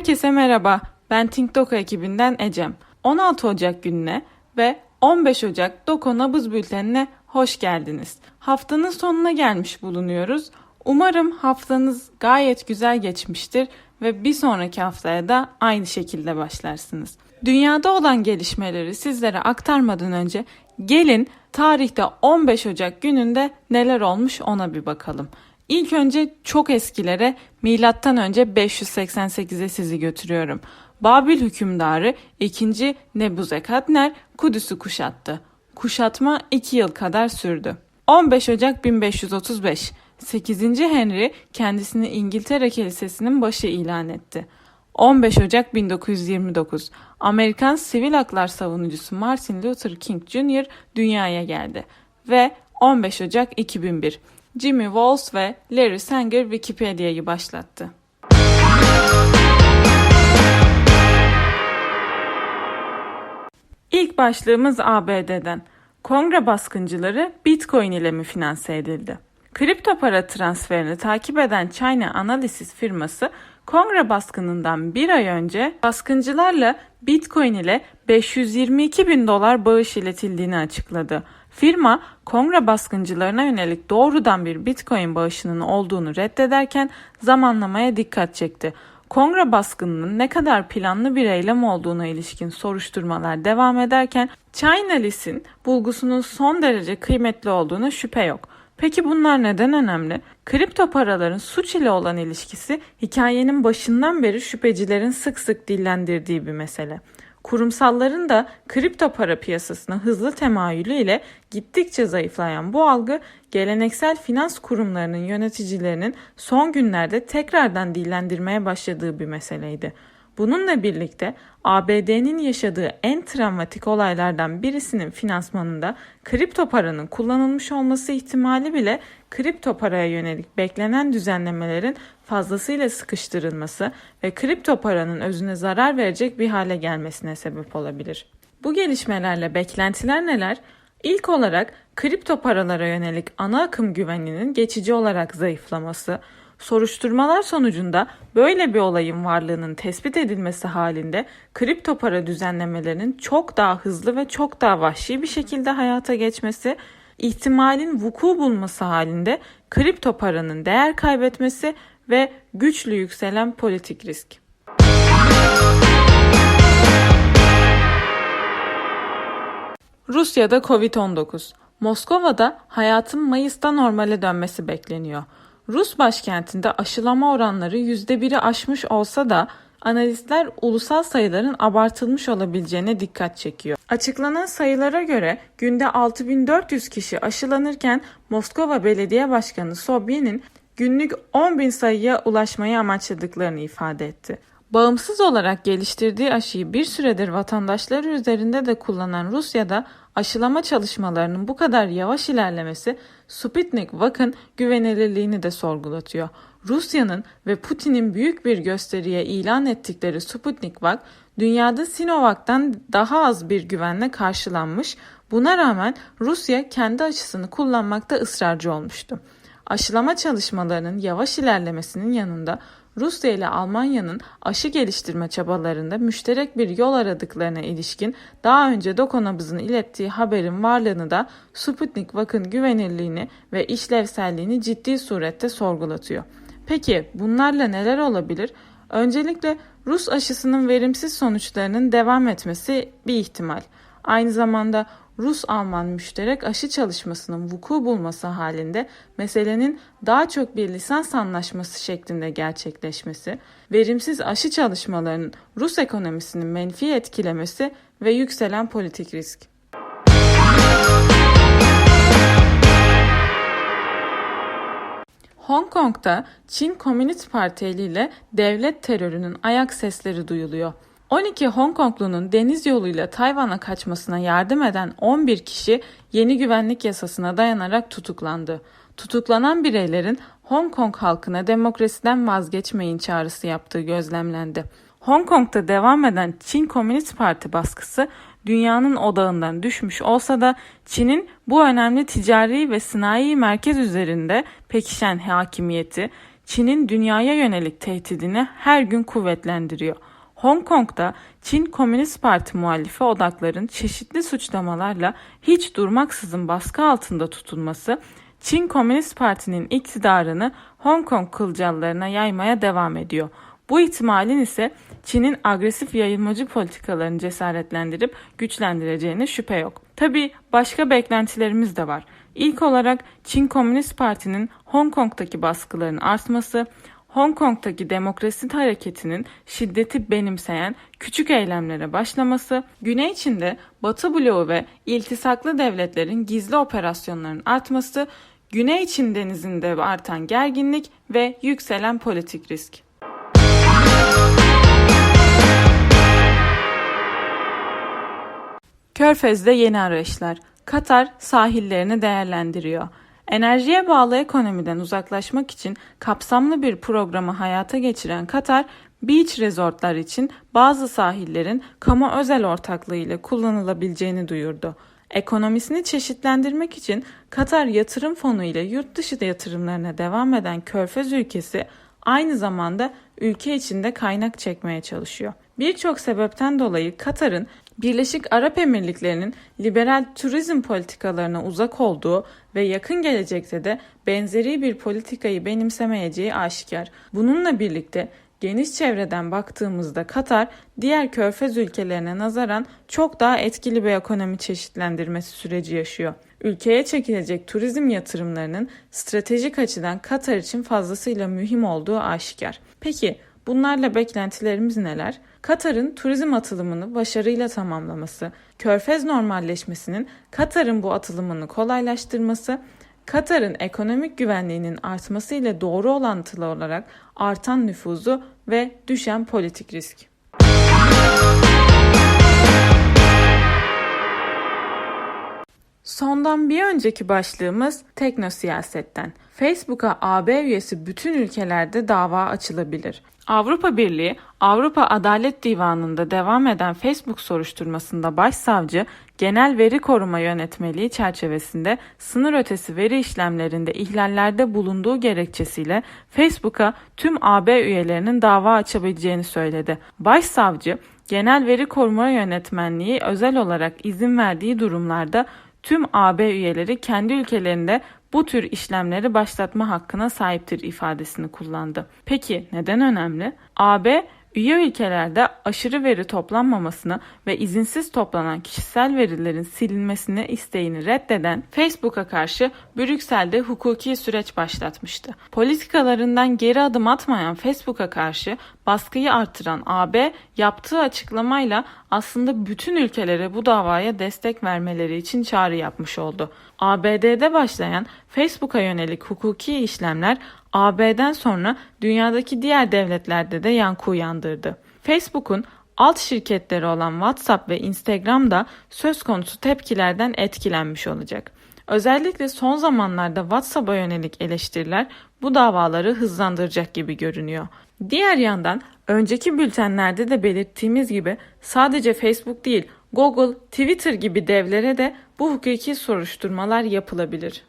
Herkese merhaba. Ben TinkDoku ekibinden Ecem. 16 Ocak gününe ve 15 Ocak Doko Nabız Bülteni'ne hoş geldiniz. Haftanın sonuna gelmiş bulunuyoruz. Umarım haftanız gayet güzel geçmiştir ve bir sonraki haftaya da aynı şekilde başlarsınız. Dünyada olan gelişmeleri sizlere aktarmadan önce gelin tarihte 15 Ocak gününde neler olmuş ona bir bakalım. İlk önce çok eskilere milattan önce 588'e sizi götürüyorum. Babil hükümdarı 2. Nebuzekadner Kudüs'ü kuşattı. Kuşatma 2 yıl kadar sürdü. 15 Ocak 1535 8. Henry kendisini İngiltere Kilisesi'nin başı ilan etti. 15 Ocak 1929 Amerikan sivil haklar savunucusu Martin Luther King Jr. dünyaya geldi ve 15 Ocak 2001 Jimmy Walls ve Larry Sanger Wikipedia'yı başlattı. İlk başlığımız ABD'den. Kongre baskıncıları Bitcoin ile mi finanse edildi? Kripto para transferini takip eden China Analysis firması kongre baskınından bir ay önce baskıncılarla Bitcoin ile 522 bin dolar bağış iletildiğini açıkladı. Firma kongre baskıncılarına yönelik doğrudan bir Bitcoin bağışının olduğunu reddederken zamanlamaya dikkat çekti. Kongre baskınının ne kadar planlı bir eylem olduğuna ilişkin soruşturmalar devam ederken China bulgusunun son derece kıymetli olduğuna şüphe yok. Peki bunlar neden önemli? Kripto paraların suç ile olan ilişkisi hikayenin başından beri şüphecilerin sık sık dillendirdiği bir mesele. Kurumsalların da kripto para piyasasına hızlı temayülü ile gittikçe zayıflayan bu algı geleneksel finans kurumlarının yöneticilerinin son günlerde tekrardan dillendirmeye başladığı bir meseleydi. Bununla birlikte ABD'nin yaşadığı en travmatik olaylardan birisinin finansmanında kripto paranın kullanılmış olması ihtimali bile kripto paraya yönelik beklenen düzenlemelerin fazlasıyla sıkıştırılması ve kripto paranın özüne zarar verecek bir hale gelmesine sebep olabilir. Bu gelişmelerle beklentiler neler? İlk olarak kripto paralara yönelik ana akım güveninin geçici olarak zayıflaması, Soruşturmalar sonucunda böyle bir olayın varlığının tespit edilmesi halinde kripto para düzenlemelerinin çok daha hızlı ve çok daha vahşi bir şekilde hayata geçmesi, ihtimalin vuku bulması halinde kripto paranın değer kaybetmesi ve güçlü yükselen politik risk. Rusya'da Covid-19. Moskova'da hayatın Mayıs'ta normale dönmesi bekleniyor. Rus başkentinde aşılama oranları %1'i aşmış olsa da analistler ulusal sayıların abartılmış olabileceğine dikkat çekiyor. Açıklanan sayılara göre günde 6400 kişi aşılanırken Moskova Belediye Başkanı Sobyanin günlük 10 bin sayıya ulaşmayı amaçladıklarını ifade etti. Bağımsız olarak geliştirdiği aşıyı bir süredir vatandaşları üzerinde de kullanan Rusya'da aşılama çalışmalarının bu kadar yavaş ilerlemesi Sputnik Vak'ın güvenilirliğini de sorgulatıyor. Rusya'nın ve Putin'in büyük bir gösteriye ilan ettikleri Sputnik Vak, dünyada Sinovac'tan daha az bir güvenle karşılanmış, buna rağmen Rusya kendi aşısını kullanmakta ısrarcı olmuştu. Aşılama çalışmalarının yavaş ilerlemesinin yanında Rusya ile Almanya'nın aşı geliştirme çabalarında müşterek bir yol aradıklarına ilişkin daha önce Dokonabız'ın ilettiği haberin varlığını da Sputnik Vak'ın güvenirliğini ve işlevselliğini ciddi surette sorgulatıyor. Peki bunlarla neler olabilir? Öncelikle Rus aşısının verimsiz sonuçlarının devam etmesi bir ihtimal. Aynı zamanda Rus-Alman müşterek aşı çalışmasının vuku bulması halinde meselenin daha çok bir lisans anlaşması şeklinde gerçekleşmesi, verimsiz aşı çalışmalarının Rus ekonomisini menfi etkilemesi ve yükselen politik risk. Hong Kong'da Çin Komünist Parti eliyle devlet terörünün ayak sesleri duyuluyor. 12 Hong Konglunun deniz yoluyla Tayvan'a kaçmasına yardım eden 11 kişi yeni güvenlik yasasına dayanarak tutuklandı. Tutuklanan bireylerin Hong Kong halkına demokrasiden vazgeçmeyin çağrısı yaptığı gözlemlendi. Hong Kong'da devam eden Çin Komünist Parti baskısı dünyanın odağından düşmüş olsa da Çin'in bu önemli ticari ve sanayi merkez üzerinde pekişen hakimiyeti Çin'in dünyaya yönelik tehdidini her gün kuvvetlendiriyor. Hong Kong'da Çin Komünist Parti muhallifi odakların çeşitli suçlamalarla hiç durmaksızın baskı altında tutulması Çin Komünist Parti'nin iktidarını Hong Kong kılcallarına yaymaya devam ediyor. Bu ihtimalin ise Çin'in agresif yayılmacı politikalarını cesaretlendirip güçlendireceğine şüphe yok. Tabi başka beklentilerimiz de var. İlk olarak Çin Komünist Parti'nin Hong Kong'daki baskıların artması, Hong Kong'daki demokrasi hareketinin şiddeti benimseyen küçük eylemlere başlaması, Güney Çin'de Batı bloğu ve iltisaklı devletlerin gizli operasyonlarının artması, Güney Çin denizinde artan gerginlik ve yükselen politik risk. Körfez'de yeni arayışlar. Katar sahillerini değerlendiriyor. Enerjiye bağlı ekonomiden uzaklaşmak için kapsamlı bir programı hayata geçiren Katar, beach resortlar için bazı sahillerin kamu özel ortaklığı ile kullanılabileceğini duyurdu. Ekonomisini çeşitlendirmek için Katar Yatırım Fonu ile yurt dışı yatırımlarına devam eden Körfez ülkesi aynı zamanda ülke içinde kaynak çekmeye çalışıyor. Birçok sebepten dolayı Katar'ın Birleşik Arap Emirlikleri'nin liberal turizm politikalarına uzak olduğu ve yakın gelecekte de benzeri bir politikayı benimsemeyeceği aşikar. Bununla birlikte geniş çevreden baktığımızda Katar diğer körfez ülkelerine nazaran çok daha etkili bir ekonomi çeşitlendirmesi süreci yaşıyor. Ülkeye çekilecek turizm yatırımlarının stratejik açıdan Katar için fazlasıyla mühim olduğu aşikar. Peki bunlarla beklentilerimiz neler? Katar'ın turizm atılımını başarıyla tamamlaması, körfez normalleşmesinin Katar'ın bu atılımını kolaylaştırması, Katar'ın ekonomik güvenliğinin artması ile doğru orantılı olarak artan nüfuzu ve düşen politik risk. Sondan bir önceki başlığımız teknosiyasetten. Facebook'a AB üyesi bütün ülkelerde dava açılabilir. Avrupa Birliği, Avrupa Adalet Divanı'nda devam eden Facebook soruşturmasında başsavcı, genel veri koruma yönetmeliği çerçevesinde sınır ötesi veri işlemlerinde ihlallerde bulunduğu gerekçesiyle Facebook'a tüm AB üyelerinin dava açabileceğini söyledi. Başsavcı, genel veri koruma yönetmenliği özel olarak izin verdiği durumlarda tüm AB üyeleri kendi ülkelerinde bu tür işlemleri başlatma hakkına sahiptir ifadesini kullandı. Peki neden önemli? AB Üye ülkelerde aşırı veri toplanmamasını ve izinsiz toplanan kişisel verilerin silinmesini isteğini reddeden Facebook'a karşı Brüksel'de hukuki süreç başlatmıştı. Politikalarından geri adım atmayan Facebook'a karşı baskıyı artıran AB yaptığı açıklamayla aslında bütün ülkelere bu davaya destek vermeleri için çağrı yapmış oldu. ABD'de başlayan Facebook'a yönelik hukuki işlemler AB'den sonra dünyadaki diğer devletlerde de yankı uyandırdı. Facebook'un alt şirketleri olan WhatsApp ve Instagram da söz konusu tepkilerden etkilenmiş olacak. Özellikle son zamanlarda WhatsApp'a yönelik eleştiriler bu davaları hızlandıracak gibi görünüyor. Diğer yandan önceki bültenlerde de belirttiğimiz gibi sadece Facebook değil Google, Twitter gibi devlere de bu hukuki soruşturmalar yapılabilir.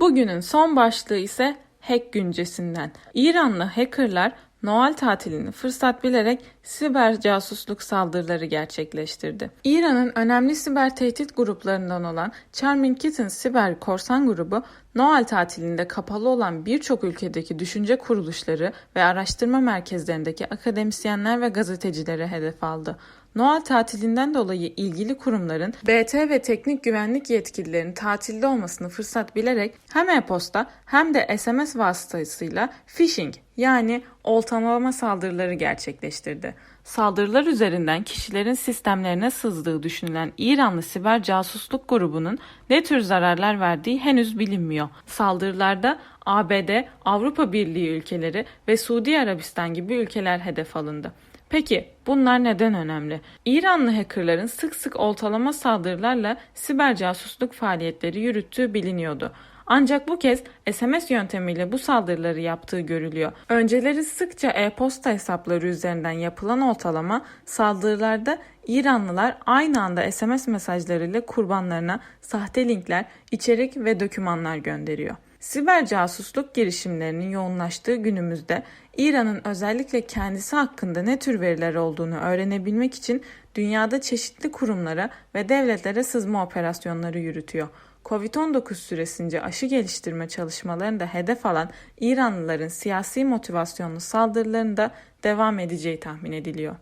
Bugünün son başlığı ise hack güncesinden. İranlı hackerlar Noel tatilini fırsat bilerek siber casusluk saldırıları gerçekleştirdi. İran'ın önemli siber tehdit gruplarından olan Charming Kitten siber korsan grubu Noel tatilinde kapalı olan birçok ülkedeki düşünce kuruluşları ve araştırma merkezlerindeki akademisyenler ve gazetecileri hedef aldı. Noel tatilinden dolayı ilgili kurumların BT ve teknik güvenlik yetkililerinin tatilde olmasını fırsat bilerek hem e-posta hem de SMS vasıtasıyla phishing yani oltalama saldırıları gerçekleştirdi. Saldırılar üzerinden kişilerin sistemlerine sızdığı düşünülen İranlı siber casusluk grubunun ne tür zararlar verdiği henüz bilinmiyor. Saldırılarda ABD, Avrupa Birliği ülkeleri ve Suudi Arabistan gibi ülkeler hedef alındı. Peki bunlar neden önemli? İranlı hackerların sık sık oltalama saldırılarla siber casusluk faaliyetleri yürüttüğü biliniyordu. Ancak bu kez SMS yöntemiyle bu saldırıları yaptığı görülüyor. Önceleri sıkça e-posta hesapları üzerinden yapılan oltalama saldırılarda İranlılar aynı anda SMS mesajlarıyla kurbanlarına sahte linkler, içerik ve dokümanlar gönderiyor. Siber casusluk girişimlerinin yoğunlaştığı günümüzde İran'ın özellikle kendisi hakkında ne tür veriler olduğunu öğrenebilmek için dünyada çeşitli kurumlara ve devletlere sızma operasyonları yürütüyor. Covid-19 süresince aşı geliştirme çalışmalarında hedef alan İranlıların siyasi motivasyonlu saldırılarında devam edeceği tahmin ediliyor.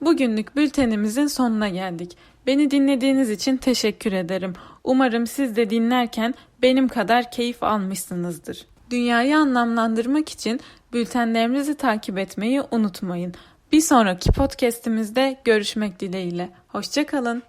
Bugünlük bültenimizin sonuna geldik. Beni dinlediğiniz için teşekkür ederim. Umarım siz de dinlerken benim kadar keyif almışsınızdır. Dünyayı anlamlandırmak için bültenlerimizi takip etmeyi unutmayın. Bir sonraki podcast'imizde görüşmek dileğiyle. Hoşçakalın.